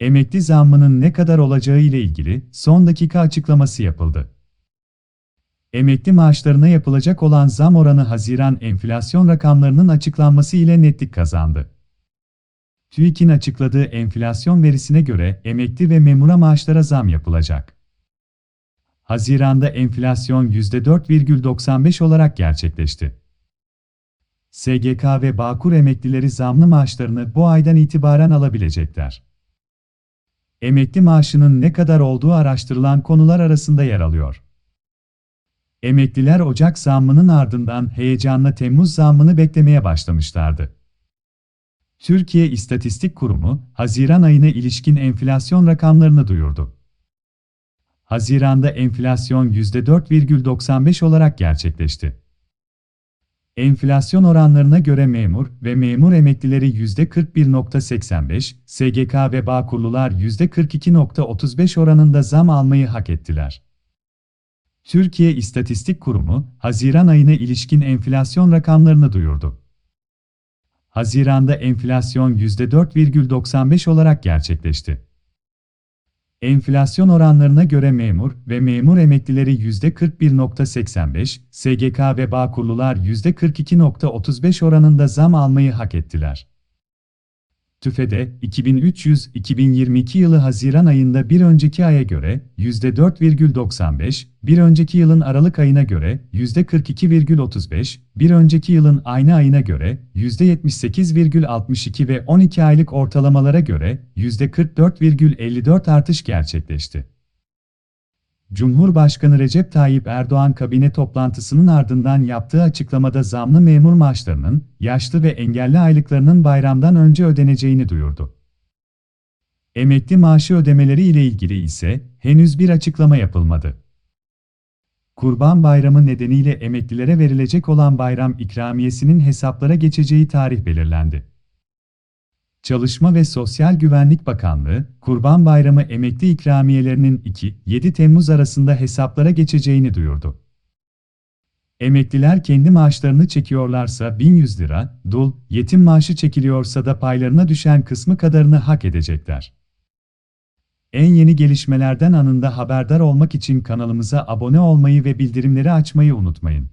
Emekli zammının ne kadar olacağı ile ilgili son dakika açıklaması yapıldı. Emekli maaşlarına yapılacak olan zam oranı Haziran enflasyon rakamlarının açıklanması ile netlik kazandı. TÜİK'in açıkladığı enflasyon verisine göre emekli ve memura maaşlara zam yapılacak. Haziranda enflasyon %4,95 olarak gerçekleşti. SGK ve Bağkur emeklileri zamlı maaşlarını bu aydan itibaren alabilecekler. Emekli maaşının ne kadar olduğu araştırılan konular arasında yer alıyor. Emekliler Ocak zammının ardından heyecanla Temmuz zammını beklemeye başlamışlardı. Türkiye İstatistik Kurumu, Haziran ayına ilişkin enflasyon rakamlarını duyurdu. Haziranda enflasyon %4,95 olarak gerçekleşti. Enflasyon oranlarına göre memur ve memur emeklileri %41.85, SGK ve Bağkurlular %42.35 oranında zam almayı hak ettiler. Türkiye İstatistik Kurumu, Haziran ayına ilişkin enflasyon rakamlarını duyurdu. Haziranda enflasyon %4,95 olarak gerçekleşti. Enflasyon oranlarına göre memur ve memur emeklileri %41.85, SGK ve Bağkurlular %42.35 oranında zam almayı hak ettiler. TÜFE'de 2300-2022 yılı Haziran ayında bir önceki aya göre %4,95, bir önceki yılın Aralık ayına göre %42,35, bir önceki yılın aynı ayına göre %78,62 ve 12 aylık ortalamalara göre %44,54 artış gerçekleşti. Cumhurbaşkanı Recep Tayyip Erdoğan kabine toplantısının ardından yaptığı açıklamada zamlı memur maaşlarının, yaşlı ve engelli aylıklarının bayramdan önce ödeneceğini duyurdu. Emekli maaşı ödemeleri ile ilgili ise henüz bir açıklama yapılmadı. Kurban Bayramı nedeniyle emeklilere verilecek olan bayram ikramiyesinin hesaplara geçeceği tarih belirlendi. Çalışma ve Sosyal Güvenlik Bakanlığı, Kurban Bayramı emekli ikramiyelerinin 2-7 Temmuz arasında hesaplara geçeceğini duyurdu. Emekliler kendi maaşlarını çekiyorlarsa 1100 lira, dul, yetim maaşı çekiliyorsa da paylarına düşen kısmı kadarını hak edecekler. En yeni gelişmelerden anında haberdar olmak için kanalımıza abone olmayı ve bildirimleri açmayı unutmayın.